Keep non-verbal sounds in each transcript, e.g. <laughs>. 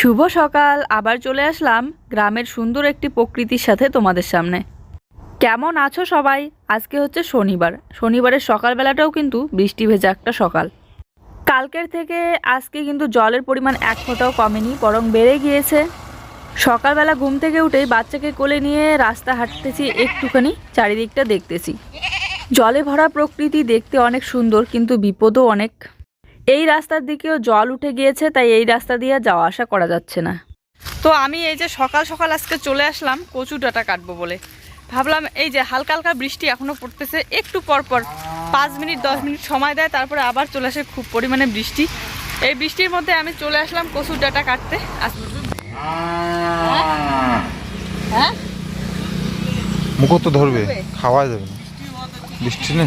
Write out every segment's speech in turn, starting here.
শুভ সকাল, আবার চলে আসলাম গ্রামের সুন্দর একটি প্রকৃতির সাথে তোমাদের সামনে। কেমন আছো সবাই? আজকে হচ্ছে শনিবার। শনিবারের সকালবেলাটাও কিন্তু বৃষ্টি ভেজা একটা সকাল। কালকের থেকে আজকে কিন্তু জলের পরিমাণ এক ফোঁটাও কমেনি, বরং বেড়ে গিয়েছে। সকালবেলা ঘুম থেকে উঠেই বাচ্চাকে কোলে নিয়ে রাস্তা হাঁটতেছি, একটুখানি চারিদিকটা দেখতেছি। জলে ভরা প্রকৃতি দেখতে অনেক সুন্দর, কিন্তু বিপদও অনেক। এই রাস্তার দিকেও জল উঠে গিয়েছে তাই এই রাস্তা দিয়ে যাওয়া আসা করা যাচ্ছে না। তো আমি এই যে সকাল সকাল আজকে চলে আসলাম কচু ডাটা কাটবো বলে। ভাবলাম এই যে হালকা হালকা বৃষ্টি এখনও পড়তেছে একটু পর পর পাঁচ মিনিট দশ মিনিট সময় দেয় তারপরে আবার চলে আসে খুব পরিমাণে বৃষ্টি। এই বৃষ্টির মধ্যে আমি চলে আসলাম কচুর ডাটা কাটতে হ্যাঁ তো ধরবে? খাওয়া যাবে বৃষ্টি না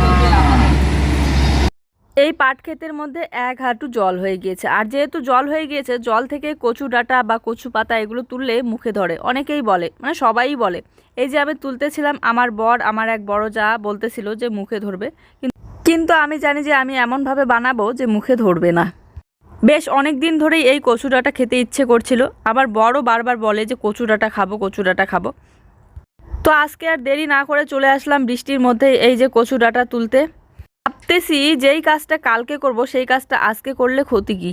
এই পাট ক্ষেতের মধ্যে এক হাঁটু জল হয়ে গিয়েছে। আর যেহেতু জল হয়ে গিয়েছে, জল থেকে কচু ডাঁটা বা কচু পাতা এগুলো তুললে মুখে ধরে। অনেকেই বলে মানে সবাই বলে, এই যে আমি তুলতেছিলাম আমার বর, আমার এক বড় যা বলতেছিল যে মুখে ধরবে। কিন্তু আমি জানি যে আমি এমনভাবে বানাবো যে মুখে ধরবে না। বেশ অনেক দিন ধরেই এই কচু ডাঁটা খেতে ইচ্ছে করছিল। আবার বড় বারবার বলে যে, কচু ডাঁটা খাব, কচু ডাঁটা খাব। তো আজকে আর দেরি না করে চলে আসলাম বৃষ্টির মধ্যে এই যে কচু ডাঁটা তুলতে। ভাবতেছি যেই কাজটা কালকে করব, সেই কাজটা আজকে করলে ক্ষতি কী?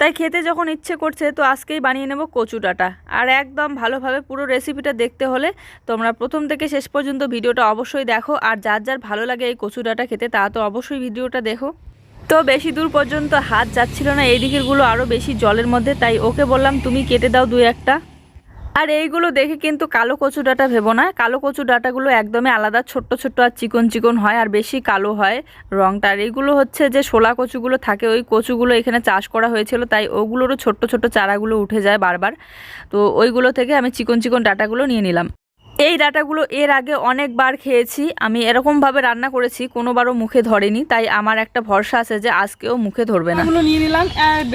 তাই খেতে যখন ইচ্ছে করছে তো আজকেই বানিয়ে নেব কচু ডাঁটা। আর একদম ভালোভাবে পুরো রেসিপিটা দেখতে হলে তোমরা প্রথম থেকে শেষ পর্যন্ত ভিডিওটা অবশ্যই দেখো। আর যার যার ভালো লাগে এই কচু ডাঁটা খেতে তা তো অবশ্যই ভিডিওটা দেখো। তো বেশি দূর পর্যন্ত হাত যাচ্ছিল না, এই দিকেরগুলো আরও বেশি জলের মধ্যে, তাই ওকে বললাম, তুমি কেটে দাও দু একটা। আর এইগুলো দেখে কিন্তু কালো কচু ডাটা ভেবো না। কালো কচু ডাটাগুলো একদমই আলাদা, ছোট্ট ছোট্ট আর চিকন চিকন হয় আর বেশি কালো হয় রঙটা আর এইগুলো হচ্ছে যে শোলা কচুগুলো থাকে, ওই কচুগুলো এখানে চাষ করা হয়েছিল, তাই ওগুলোরও ছোট্ট ছোট্ট চারাগুলো উঠে যায় বারবার। তো ওইগুলো থেকে আমি চিকন চিকন ডাটাগুলো নিয়ে নিলাম। এই ডাটাগুলো এর আগে অনেকবার খেয়েছি। আমি এরকমভাবে রান্না করেছি, কোনোবারও মুখে ধরেনি। তাই আমার একটা ভরসা আছে যে আজকেও মুখে ধরবে না। এগুলো নিয়ে নিলাম।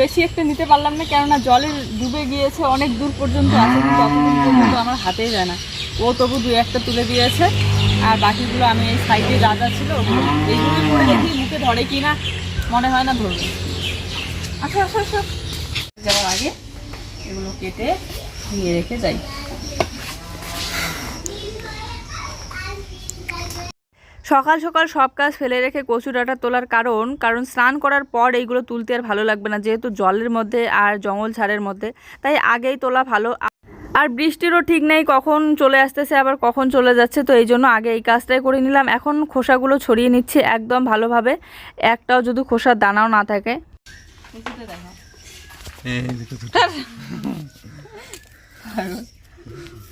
বেশি একটা নিতে পারলাম না, কেননা জলে ডুবে গিয়েছে, অনেক দূর পর্যন্ত আছে, কিন্তু পর্যন্ত আমার হাতেই যায় না। ও তবু দু একটা তুলে দিয়েছে। আর বাকিগুলো আমি এই সাইডে যা ছিল এইগুলো করে দেখি মুখে ধরে কি না, মনে হয় না ধরবে। আচ্ছা আচ্ছা আসো যাওয়ার আগে এগুলো কেটে নিয়ে রেখে যাই। সকাল সকাল সব কাজ ফেলে রেখে কচু ডাঁটা তোলার কারণ কারণ স্নান করার পর এইগুলো তুলতে আর ভালো লাগবে না যেহেতু জলের মধ্যে আর জঙ্গল ঝাড়ের মধ্যে তাই আগেই তোলা ভালো। আর বৃষ্টিরও ঠিক নেই কখন চলে আসতেছে আবার কখন চলে যাচ্ছে তো এই জন্য আগে এই কাজটাই করে নিলাম। এখন খোসাগুলো ছড়িয়ে নিচ্ছি একদম ভালোভাবে একটাও যদি খোসার দানাও না থাকে। দেখো। <laughs>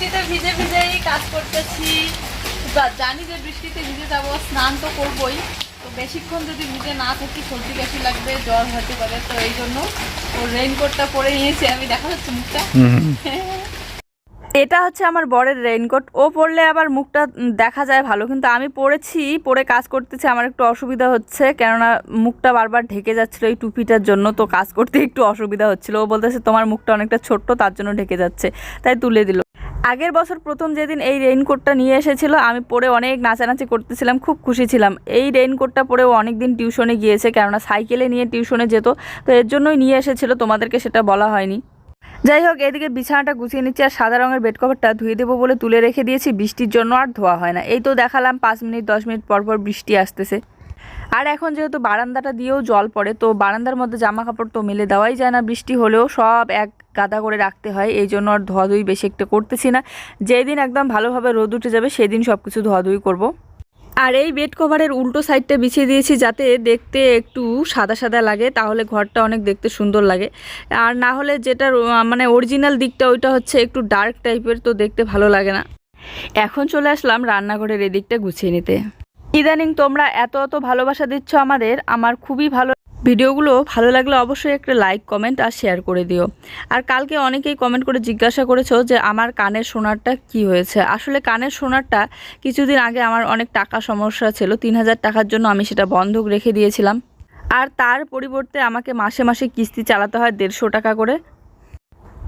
বৃষ্টিতে ভিজে ভিজেই কাজ করতেছি। জানি যে বৃষ্টিতে ভিজে যাব, স্নান তো করবই। তো বেশিক্ষণ যদি ভিজে না থাকি, সর্দি কাশি লাগবে, জ্বর হতে পারে, তো এই জন্য ও রেইনকোটটা পরে নিয়েছি। আমি দেখা যাচ্ছে মুখটা। এটা হচ্ছে আমার বরের রেইনকোট ও পরলে আবার মুখটা দেখা যায় ভালো, কিন্তু আমি পরেছি, পরে কাজ করতেছি, আমার একটু অসুবিধা হচ্ছে। কেননা মুখটা বারবার ঢেকে যাচ্ছিল এই টুপিটার জন্য, তো কাজ করতে একটু অসুবিধা হচ্ছিল। ও বলতেছে, তোমার মুখটা অনেকটা ছোট্ট, তার জন্য ঢেকে যাচ্ছে। তাই তুলে দিল। আগের বছর প্রথম যেদিন এই রেইনকোটটা নিয়ে এসেছিল, আমি পরে অনেক নাচানাচি করতেছিলাম, খুব খুশি ছিলাম। এই রেইনকোটটা পরে অনেক দিন টিউশনে গিয়েছে, কেননা সাইকেলে নিয়ে টিউশনে যেত, তো এর জন্যই নিয়ে এসেছিল, তোমাদেরকে সেটা বলা হয়নি। যাই হোক, এদিকে বিছানাটা গুছিয়ে নিচ্ছি আর সাদা রঙের বেড কভারটা ধুয়ে দেবো বলে তুলে রেখে দিয়েছি, বৃষ্টির জন্য আর ধোয়া হয় না। এই তো দেখালাম, পাঁচ মিনিট, দশ মিনিট পর পর বৃষ্টি আসতেছে। আর এখন যেহেতু বারান্দাটা দিয়েও জল পড়ে, তো বারান্দার মধ্যে জামা কাপড় তো মেলে দেওয়াই যায় না, বৃষ্টি হলেও সব এক গাদা করে রাখতে হয়, এই জন্য আর ধোয়াধুয়ি বেশি একটা করতেছি না। যেদিন একদম ভালোভাবে রোদ উঠে যাবে, সেদিন সব কিছু ধোয়াধুয়ি করব। আর এই বেড কভারের উল্টো সাইডটা বিছিয়ে দিয়েছি যাতে দেখতে একটু সাদা সাদা লাগে, তাহলে ঘরটা অনেক দেখতে সুন্দর লাগে। আর না হলে যেটা মানে অরিজিনাল দিকটা, ওইটা হচ্ছে একটু ডার্ক টাইপের তো দেখতে ভালো লাগে না। এখন চলে আসলাম রান্নাঘরের এদিকটা গুছিয়ে নিতে। ইদানিং তোমরা এত এত ভালোবাসা দিচ্ছ আমাদের, আমার খুবই ভালো ভিডিওগুলো ভালো লাগলে অবশ্যই একটা লাইক কমেন্ট আর শেয়ার করে দিও। আর কালকে অনেকেই কমেন্ট করে জিজ্ঞাসা করেছ যে আমার কানের সোনারটা কি হয়েছে? আসলে কানের সোনারটা কিছুদিন আগে আমার অনেক টাকা সমস্যা ছিল, তিন হাজার টাকার জন্য আমি সেটা বন্ধক রেখে দিয়েছিলাম। আর তার পরিবর্তে আমাকে মাসে মাসে কিস্তি চালাতে হয় দেড়শো টাকা করে।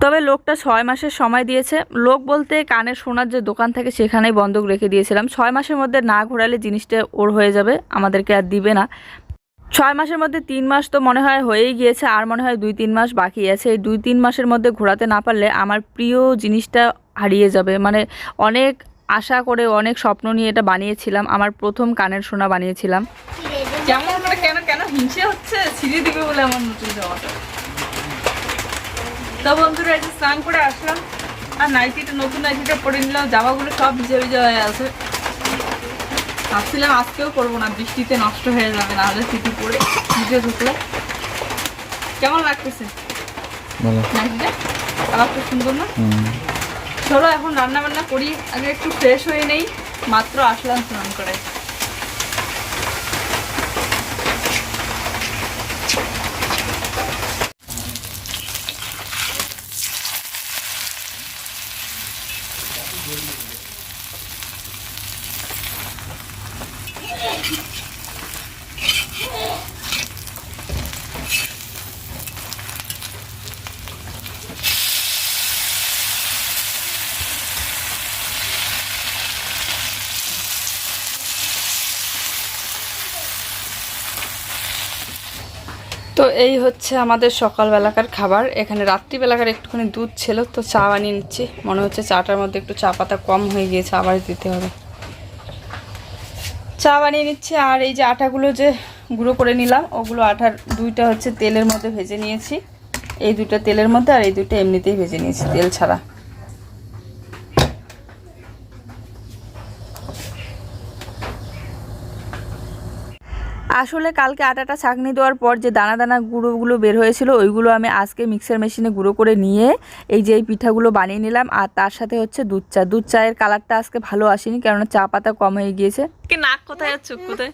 তবে লোকটা ছয় মাসের সময় দিয়েছে। লোক বলতে কানের সোনার যে দোকান থাকে সেখানেই বন্ধক রেখে দিয়েছিলাম। ছয় মাসের মধ্যে না ঘোরালে জিনিসটা ওর হয়ে যাবে, আমাদেরকে আর দিবে না। ছয় মাসের মধ্যে তিন মাস তো মনে হয় হয়েই গিয়েছে, আর মনে হয় দুই তিন মাস বাকি আছে। এই দুই তিন মাসের মধ্যে ঘোরাতে না পারলে আমার প্রিয় জিনিসটা হারিয়ে যাবে। মানে অনেক আশা করে, অনেক স্বপ্ন নিয়ে এটা বানিয়েছিলাম। আমার প্রথম কানের সোনা বানিয়েছিলাম। করে কেন কেন হিংসে হচ্ছে? বলে বন্ধুরা স্নান করে আসলাম। আর নাইটিটা, নতুন নাইটিটা পরে নিলাম। জামাগুলো সব ভিজে ভিজে হয়ে আছে। ভাবছিলাম আজকেও করব না বৃষ্টিতে নষ্ট হয়ে যাবে না হলে সিটি পরে ভিজে ঢুকলে কেমন লাগতেছে? আবার খুব সুন্দর না। চলো এখন রান্না বান্না করি আগে একটু ফ্রেশ হয়ে নেই মাত্র আসলাম স্নান করে। এই হচ্ছে আমাদের সকালবেলাকার খাবার। এখানে রাত্রিবেলাকার একটুখানি দুধ ছিল, তো চা বানিয়ে নিচ্ছি। মনে হচ্ছে চাটার মধ্যে একটু চা পাতা কম হয়ে গিয়েছে, আবার দিতে হবে। চা বানিয়ে নিচ্ছি, আর এই যে আটাগুলো যে গুঁড়ো করে নিলাম, ওগুলো আটার দুইটা হচ্ছে তেলের মধ্যে ভেজে নিয়েছি। এই দুটো তেলের মধ্যে, আর এই দুটো এমনিতেই ভেজে নিয়েছি, তেল ছাড়া। আসলে কালকে আটাটা ছাঁকনি দেওয়ার পর যে দানা দানা গুঁড়োগুলো বের হয়েছিল ওইগুলো আমি আজকে মিক্সার মেশিনে গুঁড়ো করে নিয়ে এই যে এই পিঠাগুলো বানিয়ে নিলাম। আর তার সাথে হচ্ছে দুধ চা। দুধ চায়ের কালারটা আজকে ভালো আসেনি কেননা চা পাতা কম হয়ে গিয়েছে। কি নাক কোথায় আর চোখ কোথায়?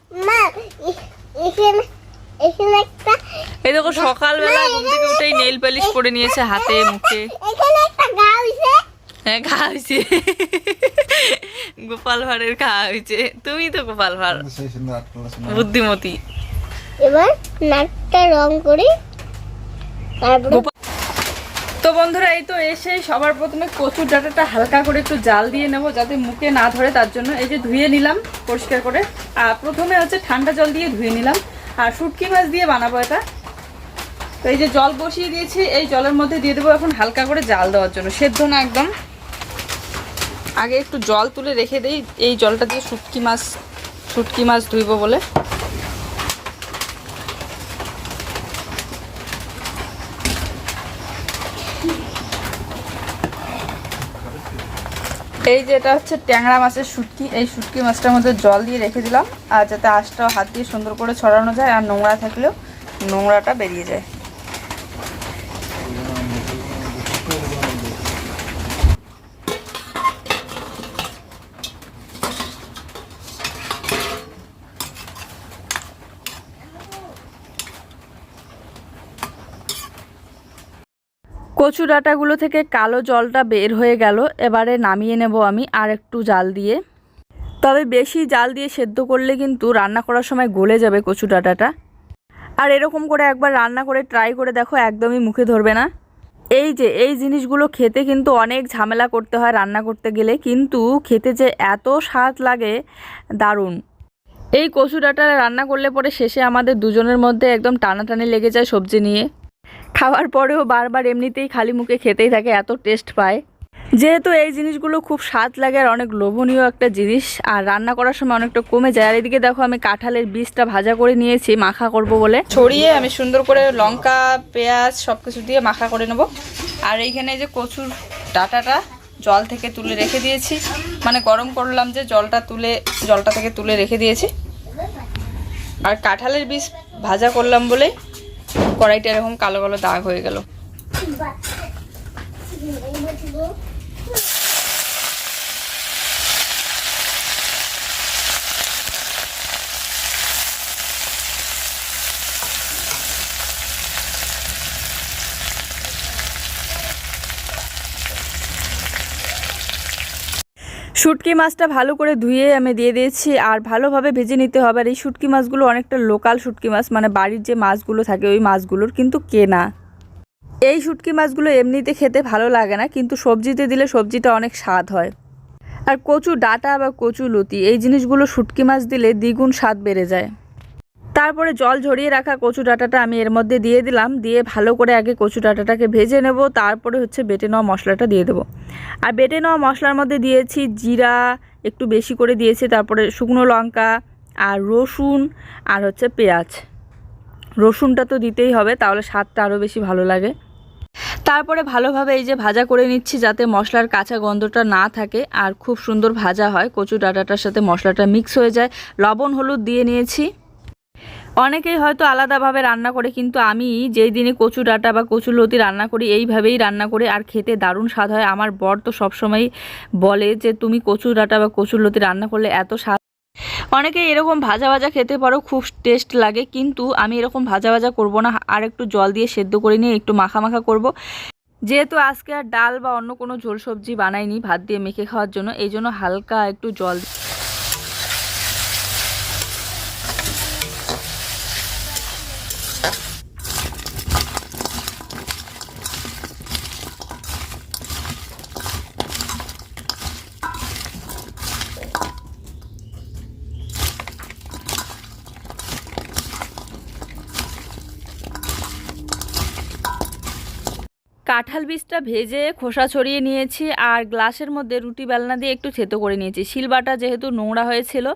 এই দেখো সকালবেলা ঘুম থেকে উঠেই নেল পালিশ করে নিয়েছে হাতে মুখে। এখানে একটা খাওয়া হয়েছে। গোপাল ভাঁড়ের খাওয়া হয়েছে। তুমি তো গোপাল ভাঁড়। বুদ্ধিমতী। এবার নাকটা রং করি। তারপরে তো বন্ধুরা এই তো এসে সবার প্রথমে কচুর ডাঁটাটা হালকা করে একটু জাল দিয়ে নেব যাতে মুখে না ধরে তার জন্য এই যে ধুয়ে নিলাম পরিষ্কার করে। আর প্রথমে হচ্ছে ঠান্ডা জল দিয়ে ধুয়ে নিলাম। আর শুটকি মাছ দিয়ে বানাবো এটা। তো এই যে জল বসিয়ে দিয়েছি এই জলের মধ্যে দিয়ে দেবো এখন হালকা করে জাল দেওয়ার জন্য। সেদ্ধ না একদম। আগে একটু জল তুলে রেখে দেই, এই জলটা দিয়ে শুটকি মাছ শুটকি মাছ ধুইব বলে। এই যে এটা হচ্ছে ট্যাংরা মাছের শুটকি, এই শুটকি মাছটার মধ্যে জল দিয়ে রেখে দিলাম, আর যাতে আঁশটাও হাত দিয়ে সুন্দর করে ছড়ানো যায় আর নোংরা থাকলেও নোংরাটা বেরিয়ে যায়। কচু ডাঁটাগুলো থেকে কালো জলটা বের হয়ে গেল। এবারে নামিয়ে নেব আমি আর একটু জাল দিয়ে। তবে বেশি জাল দিয়ে সেদ্ধ করলে কিন্তু রান্না করার সময় গলে যাবে কচু ডাঁটাটা। আর এরকম করে একবার রান্না করে ট্রাই করে দেখো, একদমই মুখে ধরবে না। এই যে, এই জিনিসগুলো খেতে কিন্তু অনেক ঝামেলা করতে হয় রান্না করতে গেলে। কিন্তু খেতে যে এত স্বাদ লাগে, দারুণ। এই কচু ডাঁটা রান্না করলে পরে শেষে আমাদের দুজনের মধ্যে একদম টানাটানি লেগে যায় সবজি নিয়ে। খাওয়ার পরেও বারবার এমনিতেই খালি মুখে খেতেই থাকে, এত টেস্ট পায়। যেহেতু এই জিনিসগুলো খুব স্বাদ লাগে আর অনেক লোভনীয় একটা জিনিস, আর রান্না করার সময় অনেকটা কমে যায়। আর এদিকে দেখো, আমি কাঁঠালের বীজটা ভাজা করে নিয়েছি, মাখা করব বলে। ছড়িয়ে আমি সুন্দর করে লঙ্কা, পেঁয়াজ সব কিছু দিয়ে মাখা করে নেব। আর এইখানে যে কচুর ডাটাটা জল থেকে তুলে রেখে দিয়েছি। মানে গরম করলাম যে জলটা তুলে, জলটা থেকে তুলে রেখে দিয়েছি। আর কাঁঠালের বীজ ভাজা করলাম বলে কড়াইটা এরকম কালো কালো দাগ হয়ে গেল। শুটকি মাছটা ভালো করে ধুয়ে আমি দিয়ে দিয়েছি। আর ভালোভাবে ভেজে নিতে হবে। আর এই শুটকি মাছগুলো অনেকটা লোকাল শুটকি মাছ। মানে বাড়ির যে মাছগুলো থাকে ওই মাছগুলোর কিন্তু কেনা। এই শুটকি মাছগুলো এমনিতে খেতে ভালো লাগে না। কিন্তু সবজিতে দিলে সবজিটা অনেক স্বাদ হয়। আর কচু ডাটা বা কচু লতি, এই জিনিসগুলো শুটকি মাছ দিলে দ্বিগুণ স্বাদ বেড়ে যায়। তারপরে জল ঝরিয়ে রাখা কচু ডাঁটাটা আমি এর মধ্যে দিয়ে দিলাম, দিয়ে ভালো করে আগে কচু ডাঁটাটাকে ভেজে নেব, তারপরে হচ্ছে বেটে নেওয়া মশলাটা দিয়ে দেবো। আর বেটে নেওয়া মশলার মধ্যে দিয়েছি জিরা, একটু বেশি করে দিয়েছি, তারপরে শুকনো লঙ্কা আর রসুন আর হচ্ছে পেঁয়াজ। রসুনটা তো দিতেই হবে, তাহলে স্বাদটা আরও বেশি ভালো লাগে। তারপরে ভালোভাবে এই যে ভাজা করে নিচ্ছি, যাতে মশলার কাঁচা গন্ধটা না থাকে, আর খুব সুন্দর ভাজা হয়, কচু ডাঁটাটার সাথে মশলাটা মিক্স হয়ে যায়। লবণ, হলুদ দিয়ে নিয়েছি। অনেকেই হয়তো আলাদাভাবে রান্না করে, কিন্তু আমি যেই দিনে কচু ডাঁটা বা কচু লতি রান্না করি, এইভাবেই রান্না করি আর খেতে দারুণ স্বাদ হয়। আমার বর তো সবসময় বলে যে, তুমি কচু ডাঁটা বা কচু লতি রান্না করলে এত স্বাদ অনেকে এরকম ভাজা ভাজা খেতে পারো, খুব টেস্ট লাগে, কিন্তু আমি এরকম ভাজা ভাজা করব না। আর একটু জল দিয়ে সেদ্ধ করে নিয়ে একটু মাখা মাখা করব। যেহেতু আজকে আর ডাল বা অন্য কোনো ঝোল সবজি বানাইনি, ভাত দিয়ে মেখে খাওয়ার জন্য এই জন্য হালকা একটু জল কাঁঠাল বীজটা ভেজে খোসা ছড়িয়ে নিয়েছি আর গ্লাসের মধ্যে রুটি বেলনা দিয়ে একটু থেতো করে নিয়েছি। শিলবাটা যেহেতু নোংরা হয়েছিল,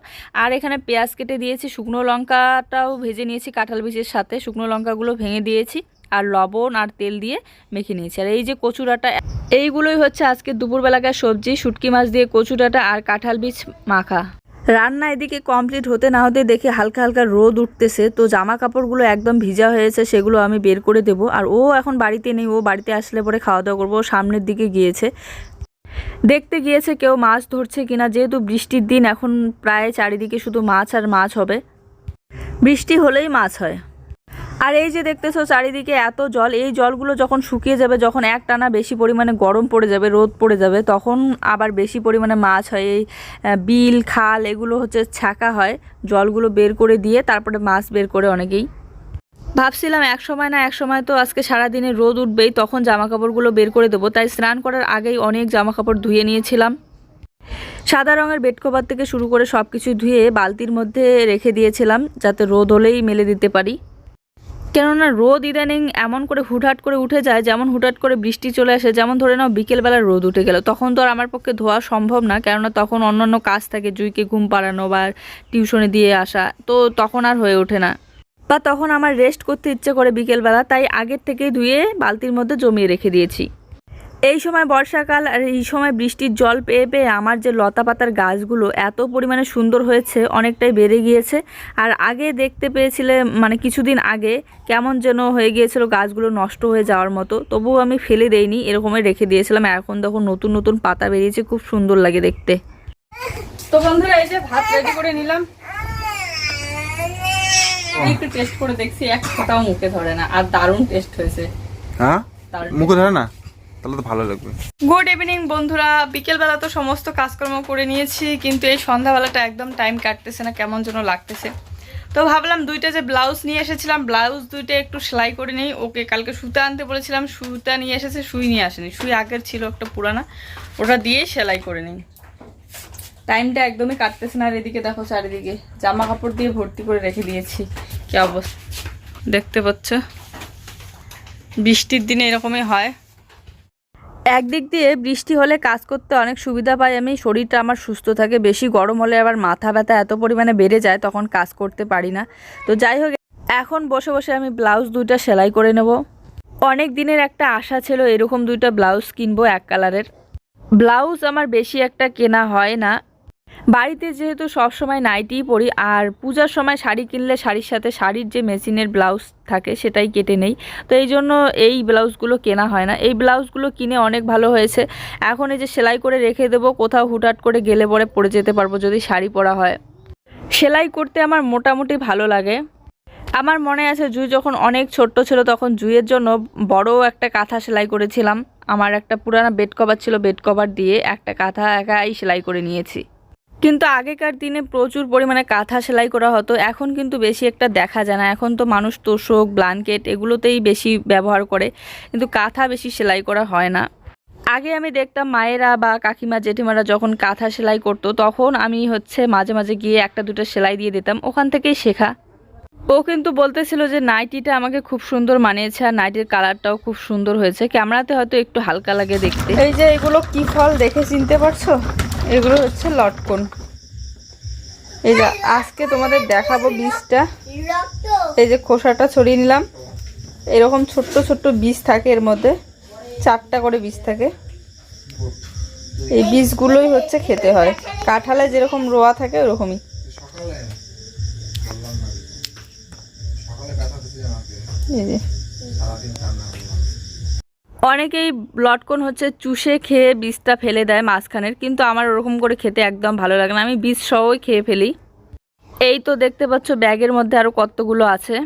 আর এখানে পেঁয়াজ কেটে দিয়েছি, শুকনো লঙ্কাটাও ভেজে নিয়েছি কাঁঠাল বীজের সাথে। শুকনো লঙ্কাগুলো ভেঙে দিয়েছি আর লবণ আর তেল দিয়ে মেখে নিয়েছি। আর এই যে কচুরাটা এইগুলোই হচ্ছে আজকে দুপুরবেলাকার সবজি। শুটকি মাছ দিয়ে কচুরাটা আর কাঁঠাল বীজ মাখা। রান্না এদিকে কমপ্লিট হতে না হতে দেখে হালকা হালকা রোদ উঠতেছে। তো জামা কাপড়গুলো একদম ভিজা হয়েছে, সেগুলো আমি বের করে দেব। আর ও এখন বাড়িতে নেই, ও বাড়িতে আসলে পরে খাওয়া দাওয়া করব সামনের দিকে গিয়েছে। দেখতে গিয়েছে কেউ মাছ ধরছে কিনা, যেহেতু বৃষ্টির দিন, এখন প্রায় চারিদিকে শুধু মাছ আর মাছ হবে। বৃষ্টি হলেই মাছ হয়। আর এই যে দেখতেছো চারিদিকে এত জল, এই জলগুলো যখন শুকিয়ে যাবে, যখন এক টানা বেশি পরিমাণে গরম পড়ে যাবে, রোদ পড়ে যাবে, তখন আবার বেশি পরিমাণে মাছ হয়, এই বিল, খাল এগুলো হচ্ছে ছাকা হয়, জলগুলো বের করে দিয়ে তারপরে মাছ বের করে অনেকেই। ভাবছিলাম এক সময় না, এক সময় তো আজকে সারাদিনে রোদ উঠবেই, তখন জামা কাপড়গুলো বের করে দেবো, তাই স্নান করার আগেই অনেক জামা কাপড় ধুয়ে নিয়েছিলাম। সাদা রঙের বেড কভার থেকে শুরু করে সব কিছু ধুয়ে বালতির মধ্যে রেখে দিয়েছিলাম, যাতে রোদ হলেই মেলে দিতে পারি। কেননা রোদ ইদানিং এমন করে হুটহাট করে উঠে যায়, যেমন হুটহাট করে বৃষ্টি চলে আসে, যেমন ধরে নাও বিকেলবেলা রোদ উঠে গেল। তখন তো আর আমার পক্ষে ধোয়া সম্ভব না, কেননা তখন অন্যান্য কাজ থাকে, জুইকে ঘুম পাড়ানো বা টিউশনে দিয়ে আসা, তো তখন আর হয়ে ওঠে না। বা তখন আমার রেস্ট করতে ইচ্ছে করে বিকেলবেলা, তাই আগের থেকেই ধুয়ে বালতির মধ্যে জমিয়ে রেখে দিয়েছি। এই সময় বর্ষাকাল আর এই সময় বৃষ্টির জল পেয়ে পেয়ে আমার যে লতা পাতার গাছগুলো এত পরিমাণে সুন্দর হয়েছে অনেকটাই বেড়ে গিয়েছে। আর আগে দেখতে পেয়েছিলে মানে কিছুদিন আগে কেমন যেন হয়ে গিয়েছিল গাছগুলো নষ্ট হয়ে যাওয়ার মতো। তবুও আমি ফেলে দেইনি এরকমই রেখে দিয়েছিলাম। এখন দেখো নতুন নতুন পাতা বেরিয়েছে খুব সুন্দর লাগে দেখতে। তো বন্ধুরা এই যে ভাত রেডি করে নিলাম। আমি একটু টেস্ট করে দেখছি এক ফোঁটাও মুখে ধরে না। আর দারুণ টেস্ট হয়েছে। হ্যাঁ? মুখে ধরে না? তাহলে তো ভালো লাগবে। গুড ইভিনিং বন্ধুরা। বিকেলবেলা তো সমস্ত কাজকর্ম করে নিয়েছি, কিন্তু এই সন্ধ্যাবেলাটা একদম টাইম কাটতেছে না, কেমন যেন লাগতেছে। তো ভাবলাম দুইটা যে ব্লাউজ নিয়ে এসেছিলাম ব্লাউজ দুইটা একটু সেলাই করে নিই। ওকে কালকে সুতা আনতে বলেছিলাম, সুতা নিয়ে এসেছে, সুই নিয়ে আসেনি। সুই আগের ছিল একটা পুরানা, ওটা দিয়েই সেলাই করে নিই। টাইমটা একদমই কাটতেছে না, আর এদিকে দেখো চারিদিকে জামা কাপড় দিয়ে ভর্তি করে রেখে দিয়েছি। কি অবস্থা? দেখতে পাচ্ছ? বৃষ্টির দিনে এরকমই হয়। একদিক দিয়ে বৃষ্টি হলে কাজ করতে অনেক সুবিধা পাই আমি। শরীরটা আমার সুস্থ থাকে, বেশি গরম হলে আবার মাথা ব্যথা এত পরিমাণে বেড়ে যায়, তখন কাজ করতে পারি না। তো যাই হোক, এখন বসে বসে আমি ব্লাউজ দুইটা সেলাই করে নেব। অনেক দিনের একটা আশা ছিল এরকম দুইটা ব্লাউজ কিনবো এক কালারের। ব্লাউজ আমার বেশি একটা কেনা হয় না। বাড়িতে যেহেতু সব সময় নাইটিই পরি, আর পূজার সময় শাড়ি কিনলে শাড়ির সাথে শাড়ির যে মেশিনের ব্লাউজ থাকে সেটাই কেটে নেই। তো এই জন্য এই ব্লাউজগুলো কেনা হয় না। এই ব্লাউজগুলো কিনে অনেক ভালো হয়েছে। এখন এই যে সেলাই করে রেখে দেবো, কোথাও হুটহাট করে গেলে পরে পরে যেতে পারব যদি শাড়ি পরা হয়। সেলাই করতে আমার মোটামুটি ভালো লাগে। আমার মনে আছে জুই যখন অনেক ছোট্ট ছিল তখন জুইয়ের জন্য বড় একটা কাঁথা সেলাই করেছিলাম। আমার একটা পুরানো বেড কভার ছিল বেড কভার দিয়ে একটা কাঁথা একাই সেলাই করে নিয়েছি। কিন্তু আগেকার দিনে প্রচুর পরিমাণে কাঁথা সেলাই করা হতো, এখন কিন্তু বেশি একটা দেখা যায় না। এখন তো মানুষ তোষক ব্ল্যাঙ্কেট এগুলোতেই বেশি ব্যবহার করে, কিন্তু কাঁথা বেশি সেলাই করা হয় না। আগে আমি দেখতাম মায়েরা বা কাকিমা, জেঠিমারা যখন কাঁথা সেলাই করতো, তখন আমি হচ্ছে মাঝে মাঝে গিয়ে একটা দুটো সেলাই দিয়ে দিতাম, ওখান থেকেই শেখা। ও কিন্তু বলতেছিল যে নাইটিটা আমাকে খুব সুন্দর মানিয়েছে আর নাইটির কালারটাও খুব সুন্দর হয়েছে। ক্যামেরাতে হয়তো একটু হালকা লাগে দেখতে। এই যে এগুলো কি ফল দেখে চিনতে পারছ? এগুলো হচ্ছে লটকন। এই যে আজকে তোমাদের দেখাবো বীজটা। এই যে খোসাটা ছড়িয়ে নিলাম। এরকম ছোট্ট ছোট্ট বীজ থাকে এর মধ্যে। চারটা করে বীজ থাকে। এই বীজগুলোই হচ্ছে খেতে হয়। কাঁঠালে যেরকম রোয়া থাকে, ওরকমই। এই যে। অনেকেই লটকন হচ্ছে চুষে খেয়ে বীজটা ফেলে দেয় মাঝখানের কিন্তু আমার ওরকম করে খেতে একদম ভালো লাগে না। আমি বীজ সহই খেয়ে ফেলি। এই তো দেখতে পাচ্ছ ব্যাগের মধ্যে আরও কতগুলো আছে।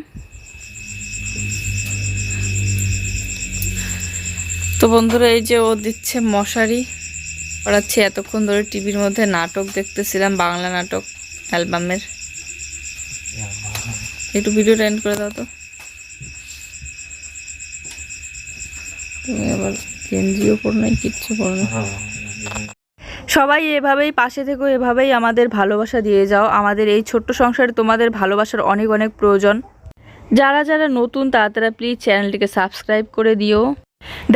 তো বন্ধুরা এই যে ও দিচ্ছে মশারি। পড়াচ্ছে এতক্ষণ ধরে টিভির মধ্যে নাটক দেখতেছিলাম বাংলা নাটক অ্যালবামের। একটু ভিডিওটা এন্ড করে দাও তো। তুমি আবার গেঞ্জিও পড়ো নাই কিচ্ছু পড়ো না সবাই এভাবেই পাশে থেকো এভাবেই আমাদের ভালোবাসা দিয়ে যাও। আমাদের এই ছোট্ট সংসারে তোমাদের ভালোবাসার অনেক অনেক প্রয়োজন। যারা যারা নতুন তারা তারা প্লিজ চ্যানেলটিকে সাবস্ক্রাইব করে দিও।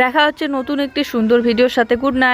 দেখা হচ্ছে নতুন একটি সুন্দর ভিডিওর সাথে। Good night